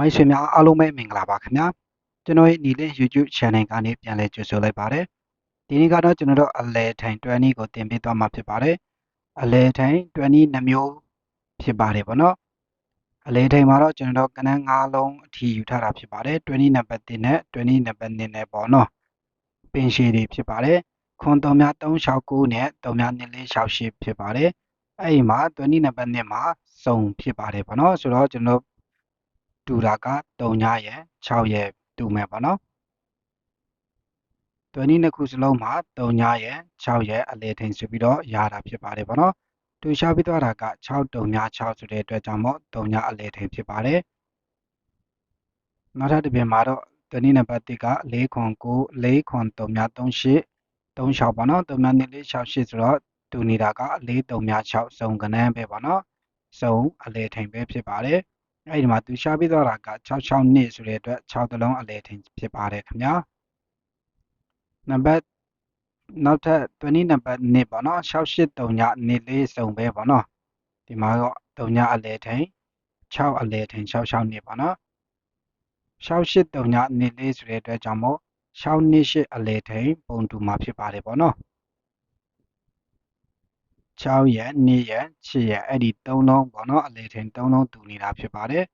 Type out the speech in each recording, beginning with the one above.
မိတ်ဆွေများအားလုံးပဲမင်္ဂလာပါခင်ဗျာကျွန်တော်ရဲ့ညီလေး YouTube channel ကနေပြန်လည်ကြိုဆိုလိုက်ပါတယ်ဒီနေ့ကတော့ကျွန်တော်တို့အလဲထိုင်20ကိုတင်ပေးသွားမှာဖြစ်ပါတယ်အလဲထိုင်20နှမျိုးဖြစ်ပါတယ်ဗောနော်အလဲထိုင်မှာတော့ကျွန်တော်တို့ကနန်း၅လုံးအထိယူထားတာဖြစ်ပါတယ်20နံပါတ်1နဲ့20နံပါတ်2နဲ့ပေါ့နော်ပင်ရှည်တွေဖြစ်ပါတယ်ခွန်3များ369နဲ့3များ2468ဖြစ်ပါတယ်အဲ့ဒီမှာ20နံပါတ်2မှာစုံဖြစ်ပါတယ်ဗောနော်ဆိုတော့ကျွန်တော် တူတာက3ညရဲ့6ရဲ့တူမယ်ပေါ့နော်တွဲနည်းနှစ်ခုစလုံးမှာ3ညရဲ့6ရဲ့အလေထိန်ဆိုပြီးတော့ရတာဖြစ်ပါတယ်ပေါ့နော်တူရှာပြီးသွားတာက6တုံည6ဆိုတဲ့အတွက်ကြောင့်မို့3ညအလေထိန်ဖြစ်ပါတယ်နောက်ထပ်တစ်ပြင်မှာတော့တွဲနည်းနံပါတ်1က4ခွန်9 4ခွန်3ည38 36ပေါ့နော်3ည2 4 6 8ဆိုတော့တူနေတာက4 3ည6စုံကနန်းပဲပေါ့နော်စုံအလေထိန်ပဲဖြစ်ပါတယ် အဲ့ဒီမှာသူရှားပြီးသွားတာက66နှစ်ဆိုတဲ့အတွက်6တလုံးအလဲထင်ဖြစ်ပါတယ်ခင်ဗျာနံပါတ်နောက်ထပ်20နံပါတ်2ပေါ့နော်683ညနေ့လေးစုံပဲပေါ့နော်ဒီမှာတော့3ညအလဲထင်6အလဲထင်66နှစ်ပေါ့နော်683ညနေ့လေးဆိုတဲ့အတွက်ကြောင့်မို့6နှစ်8အလဲထင်ပုံတူမှာဖြစ်ပါတယ်ပေါ့နော် 6ရက်2ရက်8ရက်အဲ့ဒီ3လုံးပေါ့နော်အလဲထိန်3လုံးတူနေတာဖြစ်ပါတယ်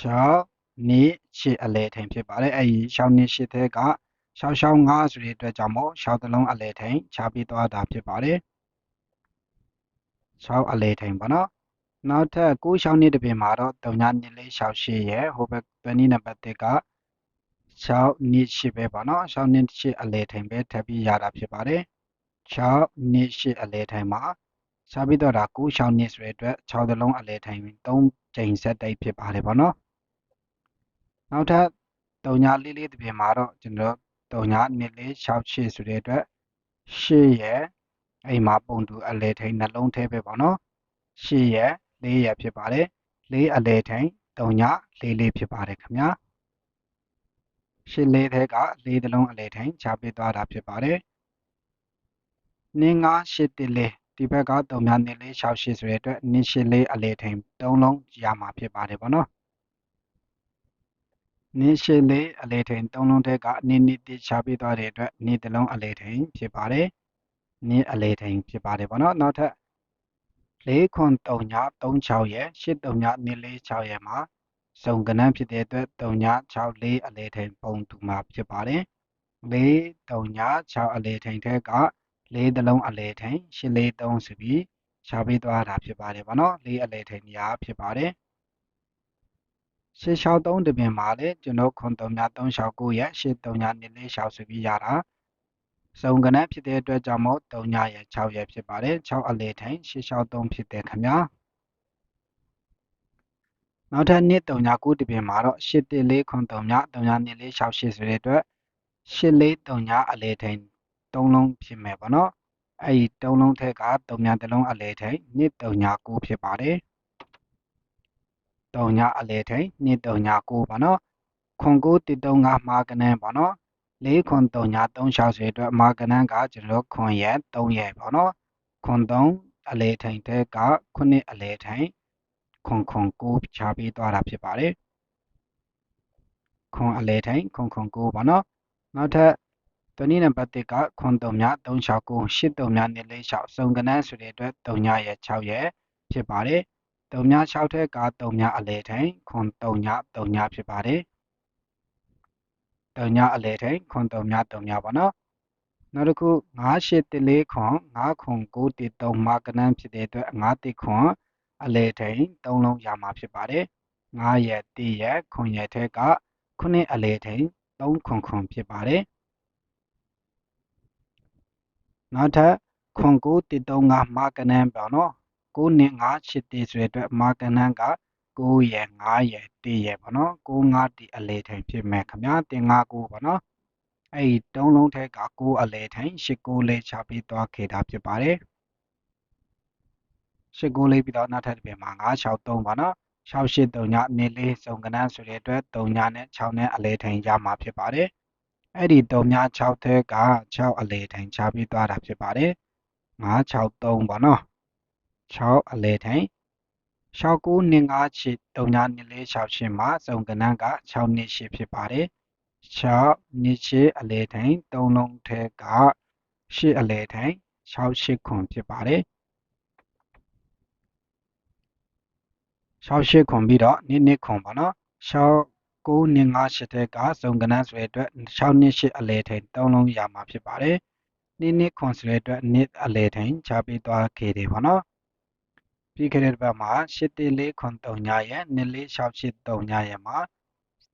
6နေ့8အလဲထိန်ဖြစ်ပါတယ်အဲ့ဒီ6နေ့8တဲ့က665ဆိုတဲ့အတွက်ကြောင့်မို့6တလုံးအလဲထိန်ခြားပြီးသွားတာဖြစ်ပါတယ်6အလဲထိန်ပေါ့နော်နောက်ထပ်9ရှောင်းနှစ်တစ်ပြင်မှာတော့3ညနှစ်လေး68ရဲ့ဟိုဘက်20နံပါတ်1က6နှစ်8ပဲပေါ့နော်6နှစ်8အလဲထိန်ပဲထပ်ပြီးရတာဖြစ်ပါတယ် 6နှစ်8အလဲထိုင်မှာရှားပြီးတော့ဒါ9 6နှစ်ဆိုတဲ့အတွက်6သလုံးအလဲထိုင်3ချိန်ဆက်တိုက်ဖြစ်ပါတယ်ပေါ့နော်နောက်ထပ်3ညလေးလေးတစ်ပြင်မှာတော့ကျွန်တော်3ညနှစ်လေး6 8ဆိုတဲ့အတွက်8ရဲ့အိမ်မှာပုံတူအလဲထိုင်နှလုံးထဲပဲပေါ့နော်8ရဲ့4ရဲ့ဖြစ်ပါတယ်4အလဲထိုင်3ည4လေးဖြစ်ပါတယ်ခင်ဗျာ8လေးထဲက4သလုံးအလဲထိုင်ချပေးသွားတာဖြစ်ပါတယ် နင်း9 8တစ်လေးဒီဘက်က3များနင်းလေး6 8ဆိုတဲ့အတွက်နင်း8လေးအလေထိန်3လုံးရမှာဖြစ်ပါတယ်ပေါ့နော်နင်း8လေးအလေထိန်3လုံးတဲ့ကနင်းနင်းတိချပေးသွားတဲ့အတွက်နင်းတစ်လုံးအလေထိန်ဖြစ်ပါတယ်နင်းအလေထိန်ဖြစ်ပါတယ်ပေါ့နော်နောက်ထပ်4ခွန်3ည36ရဲ့8 3ညနင်းလေး6ရဲ့မှာစုံကနန်းဖြစ်တဲ့အတွက်3ည6 4အလေထိန်ပုံတူမှာဖြစ်ပါတယ်4 3ည6အလေထိန်ထဲက လေးတလုံးအလဲထိန်ရှစ်လေးသုံးဆိုပြီးရှားပေးသွားတာဖြစ်ပါတယ်ဗောနော်လေးအလဲထိန်နေရာဖြစ်ပါတယ်ရှစ်လျှောက်သုံးတပင်မှာလေကျွန်တော်ခွန်3ည369ရဲ့ရှစ်3ည2လေးလျှောက်ဆိုပြီးရတာစုံကနက်ဖြစ်တဲ့အတွက်ကြောင့်မို့3ညရဲ့6ရဲ့ဖြစ်ပါတယ်6အလဲထိန်ရှစ်လျှောက်3ဖြစ်တယ်ခင်ဗျာနောက်ထပ်နှစ်3ည9တပင်မှာတော့ရှစ်1လေးခွန်3ည3ည2လေးလျှောက်8ဆိုတဲ့အတွက်ရှစ်လေး3ညအလဲထိန် 3လုံးဖြစ်မယ်ပေါ့နော်အဲ့ဒီ3လုံးထက်က3ညာတစ်လုံးအလဲထိန်2 3ညာ9ဖြစ်ပါတယ်3ညာအလဲထိန်2 3ညာ9ပေါ့နော်ခွန်9 135မှာကနန်းပေါ့နော်4ခွန်3ညာ36ဆိုအတွက်မှာကနန်းကကျွန်တော်ခွန်ရဲ့3ရဲ့ပေါ့နော်ခွန်3အလဲထိန်ထက်က9အလဲထိန်ခွန်ခွန်9ချပေးသွားတာဖြစ်ပါတယ်ခွန်အလဲထိန်ခွန်ခွန်9ပေါ့နော်နောက်ထပ် တနည်းနံပါတ်1ကခွန်3မြ369 83မြ246စုံကနန်းဆိုတဲ့အတွက်3ညရဲ့6ရဲ့ဖြစ်ပါတယ်3ည6ထက်က3ညအလဲထိန်ခွန်3ည3ညဖြစ်ပါတယ်3ညအလဲထိန်ခွန်3ည3ညပါနော်နောက်တစ်ခု9814ခွန်9ခွန်913မှာကနန်းဖြစ်တဲ့အတွက်9တိခွန်အလဲထိန်3လုံးရမှာဖြစ်ပါတယ်9ရဲ့1ရဲ့ခွန်ရဲ့ထက်က9အလဲထိန်3ခွန်ခွန်ဖြစ်ပါတယ် နောက်ထပ်ခွန်9 135မာကနန်းပေါ့နော်9နဲ့5 8တေးဆိုတဲ့အတွက်မာကနန်းက9ရယ်9ရယ်1ရယ်ပေါ့နော်9 5တီအလေထိုင်ဖြစ်မယ်ခင်ဗျာတင်5 9ပေါ့နော်အဲ့ဒီတုံးလုံးထက်က9အလေထိုင်8 9လေးချပြီးသွားခဲ့တာဖြစ်ပါတယ်8 9လေးပြီးတော့နောက်ထပ်တစ်ပြင်မှာ9 6 3ပေါ့နော်6 8 3ညနေလေးစုံကနန်းဆိုတဲ့အတွက်3ညနဲ့6နဲ့အလေထိုင်ရမှာဖြစ်ပါတယ် အဲ့ဒီ3များ6ထဲက6အလေထိုင်ချပြီးသွားတာဖြစ်ပါတယ်5 6 3ပေါ့နော်6အလေထိုင်69နှစ်5ချစ်3ညနှစ်လေး68မှာစုံကဏ္ဍက6နှစ်8ဖြစ်ပါတယ်6နှစ်8အလေထိန်3လုံးထဲက8အလေထိန်6 8ခွန်ဖြစ်ပါတယ်6 8ခွန်ပြီးတော့နှစ်နှစ်ခွန်ပါနော်6 9နှစ်5 8တဲ့ကစုံကဏ္ဍဆိုတဲ့အတွက်6နှစ်8အလေထိန်3လုံးရမှာဖြစ်ပါတယ်နှစ်နှစ်ခွန်ဆိုတဲ့အတွက်နှစ်အလေထိန်ချပေးသွားခဲ့တယ်ပါနော်ပြီးခဲ့တဲ့ဘက်မှာ814ခွန်3ညရဲ့24683ညရဲ့မှာ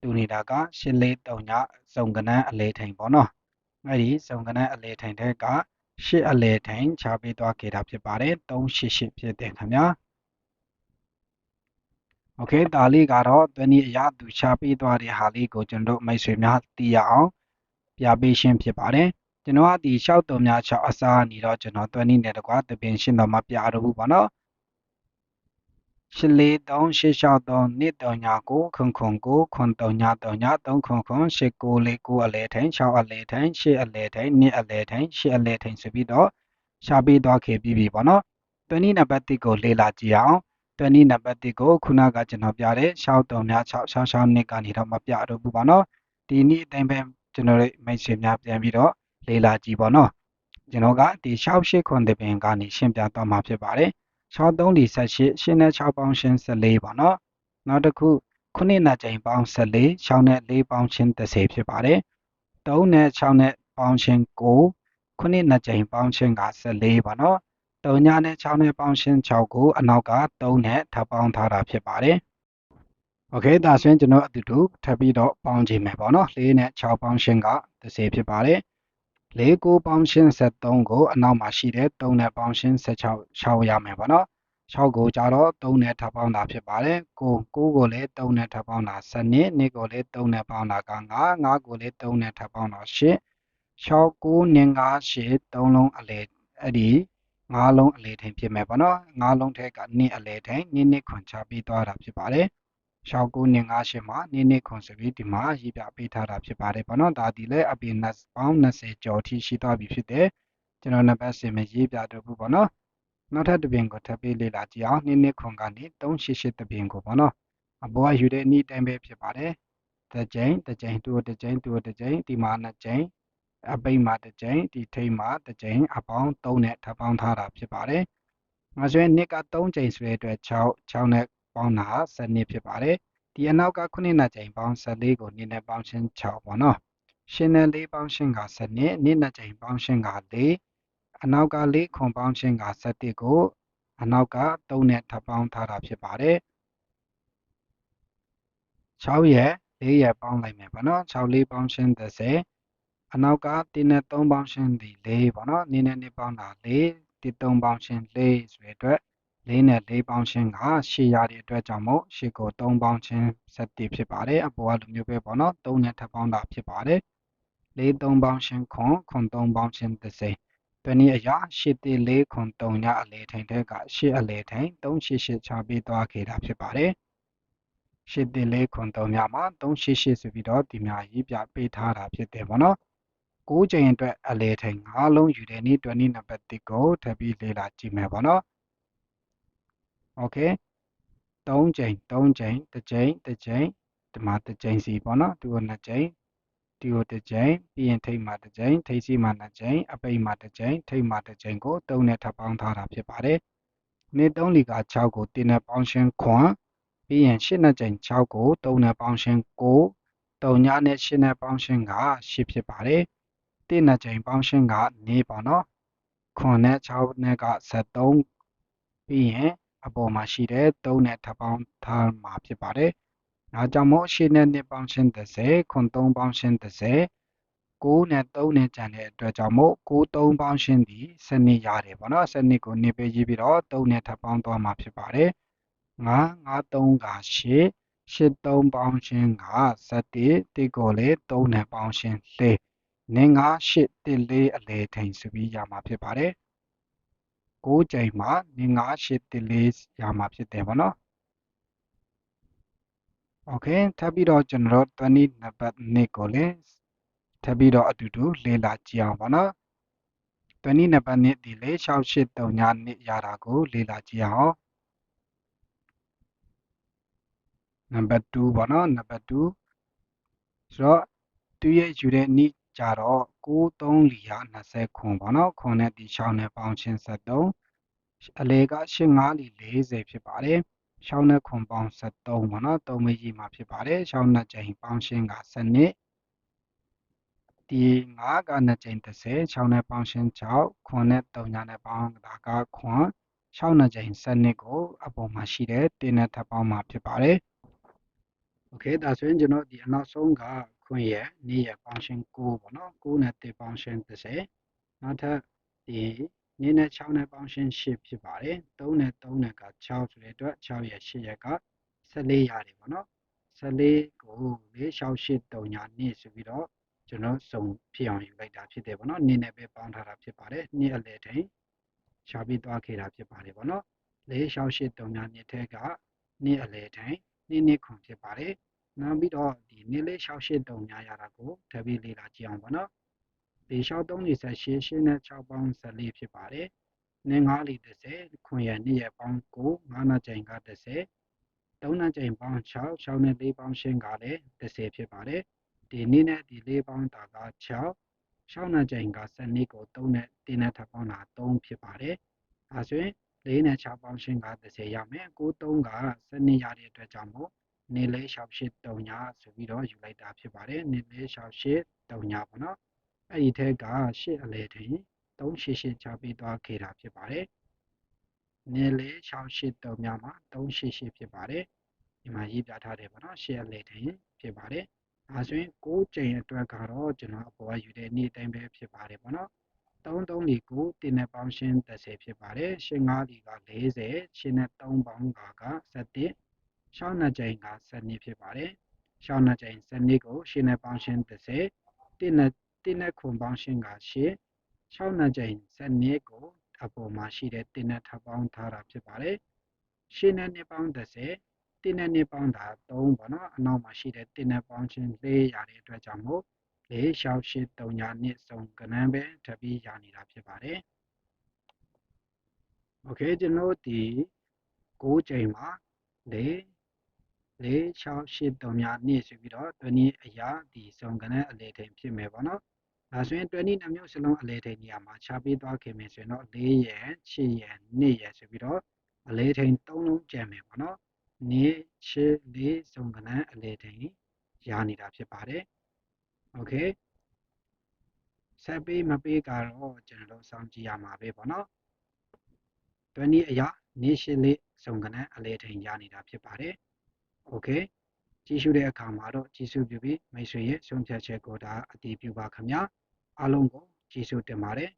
တူနေတာက843ညစုံကဏ္ဍအလေထိန်ပေါ့နော်အဲ့ဒီစုံကဏ္ဍအလေထိန်တဲ့က8အလေထိန်ချပေးသွားခဲ့တာဖြစ်ပါတယ်388ဖြစ်တယ်ခင်ဗျာ โอเคဒါလေးကတော့သွနည်းအရာသူချပေးသွားတဲ့ဟာလေးကိုကျွန်တော်မိတ်ဆွေများသိရအောင်ပြပေးရှင်းဖြစ်ပါတယ်ကျွန်တော်ကဒီ6တုံများ6အစားနေတော့ကျွန်တော်သွနည်းနဲ့တကွာတပင်ရှင်းတော့မပြတော့ဘူးပေါ့နော်ရှလေး3 663 2 3 9 9ခွန်ခွန်9ခွန်3 3 3ခွန်ခွန်8 9 4 9အလဲထိုင်6အလဲထိုင်8အလဲထိုင်2အလဲထိုင်8အလဲထိုင်ဆိုပြီးတော့ရှားပေးသွားခဲ့ပြီးပြီပေါ့နော်။သွနည်းနံပါတ်1ကိုလေ့လာကြည့်အောင်။ သွနည်းနံပါတ်1ကိုခုနကကျွန်တော်ပြတဲ့6 3များ6 6 6နှစ်ကနေတော့မပြတော့ဘူးပေါ့နော်။ဒီနည်းအတိုင်းပဲကျွန်တော်တို့မိတ်ဆွေများပြန်ပြီးတော့လေ့လာကြည့်ပေါ့နော်။ကျွန်တော်ကဒီ6 8ခွန်တပင်ကနေရှင်းပြသွားမှာဖြစ်ပါတယ်။6 3 4 18ရှင်းနဲ့6ပေါင်းရှင်း14ပါနော်နောက်တစ်ခုခုနှစ်နဲ့ချိန်ပေါင်း14 6နဲ့4ပေါင်းရှင်း30ဖြစ်ပါတယ်3နဲ့6နဲ့ပေါင်းရှင်း9ခုနှစ်နဲ့ချိန်ပေါင်းရှင်းက14ပါနော် 3ညနဲ့6နဲ့ပေါင်းရှင်း6ကိုအနောက်က3နဲ့ထပ်ပေါင်းထားတာဖြစ်ပါတယ်။ Okay ဒါဆိုရင်ကျွန်တော်အတူတူထပ်ပြီးတော့ပေါင်းကြည့်မယ်ပေါ့နော်။4နဲ့6ပေါင်းရှင်းက30ဖြစ်ပါတယ်။၄ကိုပေါင်းရှင်း73ကိုအနောက်မှာရှိတဲ့3နဲ့ပေါင်းရှင်း76ရှောက်ရမယ်ပေါ့နော်6ကိုကြတော့3နဲ့ထပ်ပေါင်းတာဖြစ်ပါတယ်ကို9ကိုလည်း3နဲ့ထပ်ပေါင်းတာ7 2ကိုလည်း3နဲ့ပေါင်းတာက9 9ကိုလည်း3နဲ့ထပ်ပေါင်းတာ10 6 9 9 5 8 3လုံးအလေအဲ့ဒီ 9လုံးအလေထိန်ဖြစ်မယ်ပေါ့နော်9လုံးထဲက2အလေထိန်2နှစ်ခွန်ချပြီးသွားတာဖြစ်ပါတယ်69နဲ့58မှာနည်းနည်းခွန်ဆိုပြီးဒီမှာရေးပြပေးထားတာဖြစ်ပါတယ်ပေါ့နော်ဒါဒီလည်းအပြင်ပေါင်း20ကျော်ထိရှိသွားပြီဖြစ်တယ်ကျွန်တော်နံပါတ်10မှာရေးပြတော့ဘူးပေါ့နော်နောက်ထပ်တစ်ပြင်ကိုထပ်ပေးလေ့လာကြည့်အောင်နည်းနည်းခွန်ကနေ388တစ်ပြင်ကိုပေါ့နော်အပေါ်ကယူတဲ့အနည်းတိုင်းပဲဖြစ်ပါတယ်တစ်ကြိမ်တစ်ကြိမ်တူတစ်ကြိမ်တူတစ်ကြိမ်ဒီမှာနှစ်ကြိမ် အပိတ်မှာတစ်ကြိမ်ဒီထိပ်မှာတစ်ကြိမ်အပေါင်း3နဲ့ထပ်ပေါင်းထားတာဖြစ်ပါတယ်ငါဆိုရင်နှစ်က3ကြိမ်ဆိုတဲ့အတွက်6 6နဲ့ပေါင်းတာ7နှစ်ဖြစ်ပါတယ်ဒီအနောက်က9နှစ်ကြိမ်ပေါင်း14ကိုနှစ်နဲ့ပေါင်းရှင်း6ပေါ့နော်ရှင်းနဲ့4ပေါင်းရှင်းက7နှစ်နှစ်နှစ်ကြိမ်ပေါင်းရှင်းက4အနောက်က4ခွန်ပေါင်းရှင်းက7ကိုအနောက်က3နဲ့ထပ်ပေါင်းထားတာဖြစ်ပါတယ်6ရဲ့4ရဲ့ပေါင်းလိုက်မယ်ပေါ့နော်6 4ပေါင်းရှင်း30 အနောက်က1နဲ့3ပေါင်းရှင်းဒီ4ပေါ့နော်2နဲ့2ပေါင်းတာ4 1 3ပေါင်းရှင်း4ဆိုတဲ့အတွက်၄နဲ့၄ပေါင်းချင်းကရှေ့ရတဲ့အတွက်ကြောင့်မို့ရှေ့ကို3ပေါင်းချင်း7ဖြစ်ပါတယ်အပေါ်ကလိုမျိုးပဲပေါ့နော်3နဲ့ထပ်ပေါင်းတာဖြစ်ပါတယ်၄3ပေါင်းချင်းခွန်ခွန်3ပေါင်းချင်း30တနည်းအရာရှစ်တေ၄ခွန်3ညအလေထိန်တဲ့ကရှစ်အလေထိန်388ချပေးသွားခဲ့တာဖြစ်ပါတယ်ရှစ်တေ၄ခွန်3ညမှာ388ဆိုပြီးတော့ဒီများရေးပြပေးထားတာဖြစ်တယ်ပေါ့နော် 6ချိန်အတွက်အလဲထိုင်5လုံးယူတဲ့နေ့20နံပါတ်1ကိုထပ်ပြီးလေ့လာကြည့်မယ်ပေါ့နော်။ Okay 3ချိန်3ချိန်1ချိန်1ချိန်ဒီမှာ1ချိန်စီပေါ့နော်ဒီကို2ချိန်ဒီကိုတစ်ကြိမ်ပြီးရင်ထိတ်မှာတစ်ကြိမ်ထိတ်စီမှာနှစ်ကြိမ်အပိတ်မှာတစ်ကြိမ်ထိတ်မှာတစ်ကြိမ်ကို၃နဲ့ထပ်ပေါင်းထားတာဖြစ်ပါတယ်။နေ့3လီက6ကို3နဲ့ပေါင်းရှင်းခွန်ပြီးရင်8နဲ့ကြိမ်6ကို3နဲ့ပေါင်းရှင်း9 3ညနဲ့8နဲ့ပေါင်းရှင်းက8ဖြစ်ပါတယ် တင်းနှစ်ချိန်ပေါင်းရှင်းကနေပေါ့နော်ခွန်နဲ့6နဲ့က73ပြီးရင်အပေါ်မှာရှိတဲ့3နဲ့ထပ်ပေါင်းထားမှာဖြစ်ပါတယ်။ဒါကြောင့်မို့ရှင်းနဲ့နှစ်ပေါင်းရှင်း30ခွန်3ပေါင်းရှင်း30 9နဲ့3နဲ့ကျန်တဲ့အတွက်ကြောင့်မို့9 3ပေါင်းရှင်းဒီစနစ်ရတယ်ပေါ့နော်စနစ်ကိုနေပေးရေးပြီးတော့3နဲ့ထပ်ပေါင်းသွားမှာဖြစ်ပါတယ်9 9 3က8 8 3ပေါင်းရှင်းက7တိကိုလေ3နဲ့ပေါင်းရှင်း4 05814အလဲထိန်ဆိုပြီးရမှာဖြစ်ပါတယ်။9ချိန်မှာ05814ရမှာဖြစ်တယ်ပေါ့နော်။ Okay ထပ်ပြီးတော့ကျွန်တော်တို့20နံပါတ်2ကိုလည်းထပ်ပြီးတော့အတူတူလေ့လာကြည့်အောင်ပေါ့နော်။20နံပါတ်2ဒီလေ6839ရတာကိုလေ့လာကြည့်အောင်။ number 2ပေါ့နော် number 2ဆိုတော့သူရဲ့ယူတဲ့ nick ကြတော့6 3လီဟာ20ခွန်ပေါ့နော်ခွန်နဲ့ဒီ6နဲ့ပေါင်းချင်း73အလေက8 5လီ40ဖြစ်ပါတယ်6နဲ့ခွန်ပေါင်း73ပေါ့နော်3မကြီးမှာဖြစ်ပါတယ်6နဲ့ကြိမ်ပေါင်းရှင်းက7နှစ်ဒီ9က2ကြိမ်30 6နဲ့ပေါင်းရှင်း6ခွန်နဲ့3ညာနဲ့ပေါင်းဒါကခွန်6နှစ်ကြိမ်7နှစ်ကိုအပေါ်မှာရှိတဲ့တင်းနဲ့ထပ်ပေါင်းမှာဖြစ်ပါတယ်โอเคဒါဆိုရင်ကျွန်တော်ဒီအနောက်ဆုံးက ခွန်ရဲ့နေ့ရဲ့ပေါင်းရှင်း9ပေါ့နော်9နဲ့တေပေါင်းရှင်း30နောက်ထပ်ဒီနေ့နဲ့6နဲ့ပေါင်းရှင်း10ဖြစ်ပါတယ်3နဲ့3နဲ့က6ဆိုတဲ့အတွက်6ရဲ့10ရက်က14ရတယ်ပေါ့နော်14ကို4 6 8 3ညာနေ့ဆိုပြီးတော့ကျွန်တော်စုံဖြစ်အောင်ယူလိုက်တာဖြစ်တယ်ပေါ့နော်နေ့နဲ့ပဲပေါင်းထားတာဖြစ်ပါတယ်နေ့အလဲထိန်ရှာပြီးသွားခဲ့တာဖြစ်ပါတယ်ပေါ့နော်4 6 8 3ညာနေ့ထဲကနေ့အလဲထိန်နေ့နေ့ခွန်ဖြစ်ပါတယ် နောက်ပြီးတော့ဒီနေ့လေး6 8 3ညာရတာကိုထပ်ပြီးလေ့လာကြည့်အောင်ပေါ့နော်ဒီ6 3 48 8နဲ့6ပေါင်း14ဖြစ်ပါတယ်နေ့9လီ30ခွန်ရနေ့ရပေါင်း9 9နာချိန်က30 3နာချိန်ပေါင်း6 6နဲ့4ပေါင်းရှင်းကလည်း30ဖြစ်ပါတယ်ဒီနေ့နဲ့ဒီ4ပေါင်းတာက6 6နာချိန်က12ကို3နဲ့တင်းနဲ့ထပ်ပေါင်းတာ3ဖြစ်ပါတယ်အဲဆိုရင်4နဲ့6ပေါင်းရှင်းက30ရမယ်9 3က12ရတဲ့အတွက်ကြောင့်မို့ နေလေး68 3ညဆိုပြီးတော့ယူလိုက်တာဖြစ်ပါတယ်နေလေး68 3ညပေါ့နော်အဲ့ဒီထက်က8အလဲထင်388ချပြီးသွားခဲ့တာဖြစ်ပါတယ်နေလေး68 3ညမှာ388ဖြစ်ပါတယ်ဒီမှာရေးပြထားတယ်ပေါ့နော်8အလဲထင်ဖြစ်ပါတယ်အဲဆိုရင်6ကြိမ်အတွက်ကတော့ကျွန်တော်အပေါ်ကယူတဲ့နေ့တိုင်းပဲဖြစ်ပါတယ်ပေါ့နော်3 3လီကိုတင်းနဲ့ပေါင်းရှင်း30ဖြစ်ပါတယ်8 5လီက40 8နဲ့3ပေါင်းကက17 ရှောင်းနှကြိမ်ကစနစ်ဖြစ်ပါတယ်။ရှောင်းနှကြိမ်စနစ်ကိုရှင်းနဲ့ပေါင်းရှင်း30တင်းနဲ့တင်းနဲ့ခွန်ပေါင်းရှင်းကရှင်းရှောင်းနှကြိမ်စနစ်ကိုအပေါ်မှာရှိတဲ့တင်းနဲ့ထပ်ပေါင်းထားတာဖြစ်ပါတယ်။ရှင်းနဲ့နှစ်ပေါင်း30တင်းနဲ့နှစ်ပေါင်းတာ3ပေါ့နော်အနောက်မှာရှိတဲ့တင်းနဲ့ပေါင်းခြင်း4ရာတဲ့အတွက်ကြောင့်မို့လေးရှောင်းရှင်း3ရာနှစ်ဆုံးကဏ္ဍပဲထပ်ပြီးရနေတာဖြစ်ပါတယ်။ Okay ကျွန်တော်ဒီ6ချိန်မှာ၄ 4683များနှစ်ဆိုပြီးတော့20အရာဒီစုံကနဲ့အလေထိန်ဖြစ်မယ်ပေါ့နော်။ဒါဆိုရင်20နှမျိုးစလုံးအလေထိန်နေရာမှာခြားပေးသွားခင်မယ်ဆိုရင်တော့4ရယ်6ရယ်2ရယ်ဆိုပြီးတော့အလေထိန်3လုံးကျန်မယ်ပေါ့နော်။နေ6 4စုံကနဲ့အလေထိန်ရနေတာဖြစ်ပါတယ်။ Okay ။ဆက်ပေးမပေးကတော့ကျွန်တော်တို့စောင့်ကြည့်ရမှာပဲပေါ့နော်။20အရာနေ6 4စုံကနဲ့အလေထိန်ရနေတာဖြစ်ပါတယ်။ โอเคကြည့်ရှုတဲ့အခါမှာတော့ကြည့်ရှုပြုပြီးမိတ်ဆွေရဲ့ဆုံးဖြတ်ချက်ကိုဒါအတည်ပြုပါခင်ဗျာအားလုံးကိုကြည့်ရှုတင်ပါတယ်